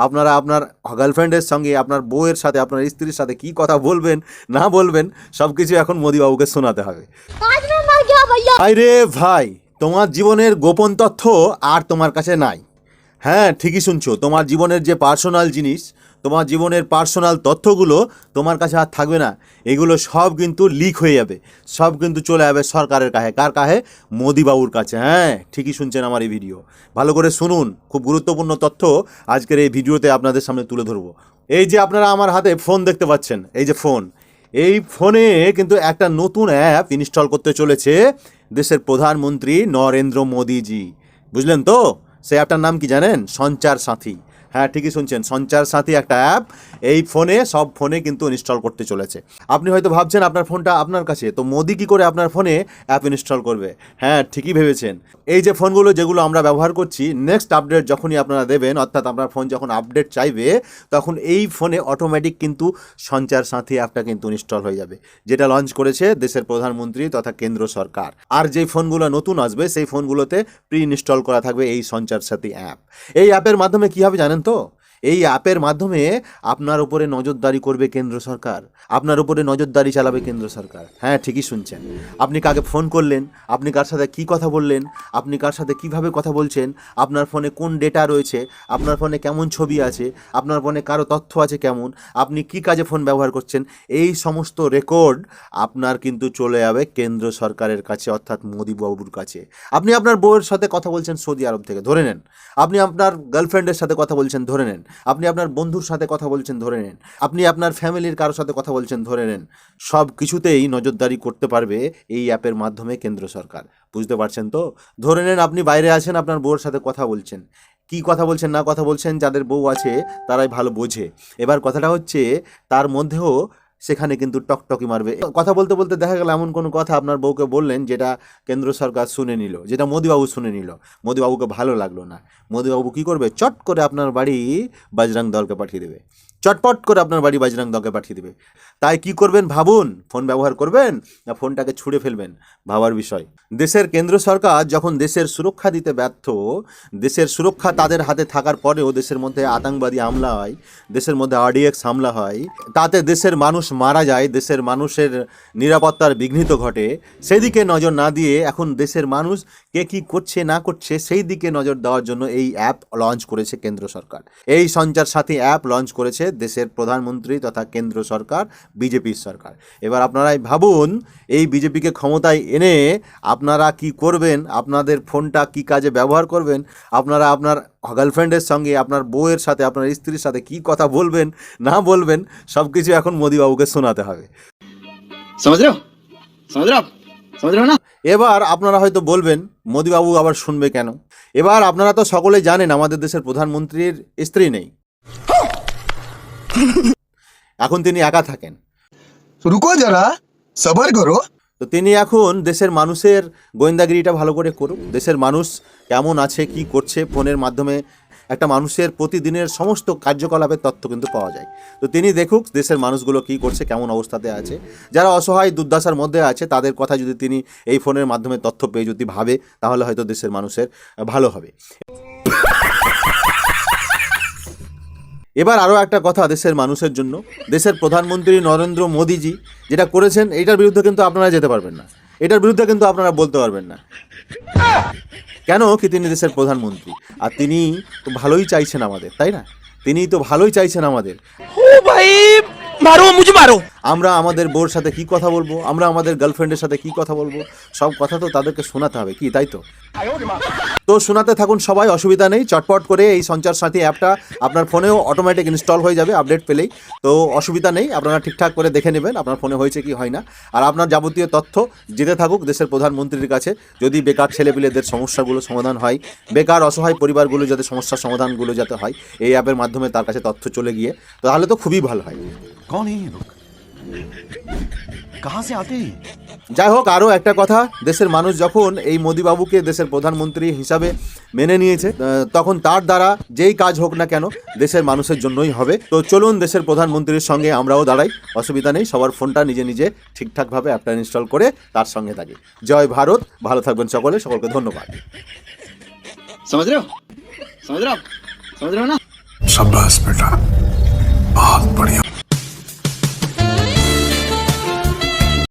আপনারা আপনার গার্লফ্রেন্ডের সঙ্গে আপনার বউয়ের সাথে আপনার স্ত্রীর সাথে কি কথা বলবেন না বলবেন সব কিছু এখন মোদিবাবুকে শোনাতে হবে। আরে ভাই তোমার জীবনের গোপন তথ্য আর তোমার কাছে নাই। হ্যাঁ ঠিকই শুনছো তোমার জীবনের যে পার্সোনাল জিনিস তোমার জীবনের পার্সোনাল তথ্যগুলো তোমার কাছে আর থাকবে না। এগুলো সব কিন্তু লিক হয়ে যাবে। সব কিন্তু চলে যাবে সরকারের কাছে। কার কাছে? মোদিবাবুর কাছে। হ্যাঁ ঠিকই শুনছেন আমার এই ভিডিও ভালো করে শুনুন। খুব গুরুত্বপূর্ণ তথ্য আজকের এই ভিডিওতে আপনাদের সামনে তুলে ধরবো। এই যে আপনারা আমার হাতে ফোন দেখতে পাচ্ছেন, এই যে ফোন এই ফোনে কিন্তু একটা নতুন অ্যাপ ইনস্টল করতে চলেছে দেশের প্রধানমন্ত্রী নরেন্দ্র মোদিজি। বুঝলেন তো? সেই অ্যাপটার নাম কি জানেন? সঞ্চার সাথী। হ্যাঁ ঠিকই শুনছেন। সঞ্চার সাথী একটা অ্যাপ এই ফোনে সব ফোনে কিন্তু ইনস্টল করতে চলেছে। আপনি হয়তো ভাবছেন, আপনার ফোনটা আপনার কাছে। তো মোদি কি করে আপনার ফোনে অ্যাপ ইনস্টল করবে? হ্যাঁ ঠিকই ভেবেছেন। এই যে ফোনগুলো যেগুলো আমরা ব্যবহার করছি নেক্সট আপডেট যখনই আপনারা দেবেন, অর্থাৎ আপনার ফোন যখন আপডেট চাইবে, তখন এই ফোনে অটোমেটিক কিন্তু সঞ্চার সাথী অ্যাপটা কিন্তু ইনস্টল হয়ে যাবে। যেটা লঞ্চ করেছে দেশের প্রধানমন্ত্রী তথা কেন্দ্র সরকার। আর যে ফোনগুলো নতুন আসবে, সেই ফোনগুলোতে প্রি ইনস্টল করা থাকবে এই সঞ্চার সাথী অ্যাপ এই অ্যাপের মাধ্যমে কী হবে জানেন তো এই অ্যাপের মাধ্যমে আপনার উপরে নজরদারি করবে কেন্দ্র সরকার। আপনার উপরে নজরদারি চালাবে কেন্দ্র সরকার। হ্যাঁ ঠিকই শুনছেন। আপনি কাকে ফোন করলেন? আপনি কার সাথে কী কথা বললেন? আপনি কার সাথে কীভাবে কথা বলছেন? আপনার ফোনে কোন ডেটা রয়েছে? আপনার ফোনে কেমন ছবি আছে? আপনার ফোনে কারও তথ্য আছে কেমন? আপনি কি কাজে ফোন ব্যবহার করছেন? এই সমস্ত রেকর্ড আপনার কিন্তু চলে যাবে কেন্দ্র সরকারের কাছে, অর্থাৎ মোদি বাবুর কাছে। আপনি আপনার বউয়ের সাথে কথা বলছেন সৌদি আরব থেকে। ধরে নেন। আপনি আপনার গার্লফ্রেন্ডের সাথে কথা বলছেন, ধরে নেন। আপনি আপনার বন্ধুর সাথে কথা বলছেন, ধরে নেন। আপনি আপনার ফ্যামিলির কারোর সাথে কথা বলছেন, ধরে নেন। সব কিছুতেই নজরদারি করতে পারবে এই অ্যাপের মাধ্যমে কেন্দ্র সরকার। বুঝতে পারছেন তো? ধরে নেন আপনি বাইরে আছেন, আপনার বউয়ের সাথে কথা বলছেন। কি কথা বলছেন, না কথা বলছেন, যাদের বউ আছে, তারাই ভালো বোঝে। এবার কথাটা হচ্ছে, তার মধ্যেও সেখানে কিন্তু টকটকি মারবে। কথা বলতে বলতে দেখা গেল এমন কোনো কথা আপনার বউকে বললেন যেটা কেন্দ্র সরকার শুনে নিল, যেটা মোদিবাবু শুনে নিল। মোদিবাবুকে ভালো লাগল না। মোদিবাবু কি করবে? চট করে আপনার বাড়ি বাজরাং দলকে পাঠিয়ে দেবে। চটপট করে আপনার বাড়ি বাজরাং দলকে পাঠিয়ে দেবে। তাই কি করবেন ভাবুন? ফোন ব্যবহার করবেন না ফোনটাকে ছুঁড়ে ফেলবেন? ভাবার বিষয়। দেশের কেন্দ্র সরকার যখন দেশের সুরক্ষা দিতে ব্যর্থ, দেশের সুরক্ষা তাদের হাতে থাকার পরেও দেশের মধ্যে আতঙ্কবাদী হামলা হয়, দেশের মধ্যে আরডিএক্স হামলা হয়, তাতে দেশের মানুষ মারা যায়, দেশের মানুষের নিরাপত্তার বিঘ্নিত ঘটে, সেদিকে নজর না দিয়ে এখন দেশের মানুষ কে কী করছে, না করছে সেই দিকে নজর দেওয়ার জন্য এই অ্যাপ লঞ্চ করেছে কেন্দ্র সরকার। এই সঞ্চার সাথী অ্যাপ লঞ্চ করেছে দেশের প্রধানমন্ত্রী তথা কেন্দ্র সরকার বিজেপির সরকার। এবার আপনারাই ভাবুন এই বিজেপিকে ক্ষমতায় এনে আপনারা কি করবেন? আপনাদের ফোনটা কি কাজে ব্যবহার করবেন? আপনারা আপনার গার্লফ্রেন্ডের সঙ্গে আপনার বউয়ের সাথে আপনার স্ত্রীর সাথে কি কথা বলবেন না বলবেন সব কিছু এখন মোদীবাবুকে শোনাতে হবে। এবার আপনারা হয়তো বলবেন মোদিবাবু আবার শুনবে কেন? এবার আপনারা তো সকলে জানেন আমাদের দেশের প্রধানমন্ত্রীর স্ত্রী নেই। এখন তিনি একা থাকেন। রুকো যারা সবার করো। তো তিনি এখন দেশের মানুষের গোয়েন্দাগিরিটা ভালো করে করুক। দেশের মানুষ কেমন আছে কি করছে ফোনের মাধ্যমে একটা মানুষের প্রতিদিনের সমস্ত কার্যকলাপের তথ্য কিন্তু পাওয়া যায়। তো তিনি দেখুক দেশের মানুষগুলো কি করছে কেমন অবস্থাতে আছে। যারা অসহায় দুর্দশার মধ্যে আছে তাদের কথা যদি তিনি এই ফোনের মাধ্যমে তথ্য পেয়ে যদি ভাবে তাহলে হয়তো দেশের মানুষের ভালো হবে। এবার আরও একটা কথা দেশের মানুষের জন্য। দেশের প্রধানমন্ত্রী নরেন্দ্র মোদীজি যেটা করেছেন, এটার বিরুদ্ধে কিন্তু আপনারা যেতে পারবেন না। এটার বিরুদ্ধে কিন্তু আপনারা বলতে পারবেন না। কেন? কি তিনি দেশের প্রধানমন্ত্রী। আর তিনি তো ভালোই চাইছেন আমাদের, তাই না? তিনি তো ভালোই চাইছেন আমাদের। আমরা আমাদের বউর সাথে কি কথা বলব? আমরা আমাদের গার্লফ্রেন্ডের সাথে কি কথা বলব? সব কথা তো তাদেরকে শোনাতে হবে, কি তাই তো? তো শোনাতে থাকুন সবাই, অসুবিধা নেই, চটপট করে এই সঞ্চার সাথী অ্যাপটা আপনার ফোনেও অটোমেটিক ইনস্টল হয়ে যাবে আপডেট পেলেই। তো অসুবিধা নেই, আপনারা ঠিকঠাক করে দেখে নেবেন, আপনার ফোনে হয়েছে কি হয় না। আর আপনার যাবতীয় তথ্য যেতে থাকুক দেশের প্রধানমন্ত্রীর কাছে, যদি বেকার ছেলেপিলেদের সমস্যাগুলো সমাধান হয়, বেকার অসহায় পরিবারগুলো যাতে সমস্যার সমাধানগুলো যাতে হয়, এই অ্যাপের মাধ্যমে তার কাছে তথ্য চলে গিয়ে, তাহলে তো খুবই ভালো হয়। कौन है ये लोग कहाँ से आते हैं যাই হোক আরও একটা কথা দেশের মানুষ যখন এই মোদিবাবুকে দেশের প্রধানমন্ত্রী হিসাবে মেনে নিয়েছে আহ, তখন তার দ্বারা যেই কাজ হোক না কেন দেশের মানুষের জন্যই হবে তো চলুন দেশের প্রধানমন্ত্রীর সঙ্গে আমরাও দাঁড়াই অসুবিধা নেই সবার ফোনটা নিজে নিজে ঠিকঠাকভাবে অ্যাপটা ইনস্টল করে তার সঙ্গে থাকি জয় ভারত ভালো থাকবেন সকলে সকলকে ধন্যবাদ समझ रहे हो समझ रहे हो आप समझ रहे हो ना शाबाश बेटा बहुत बढ़िया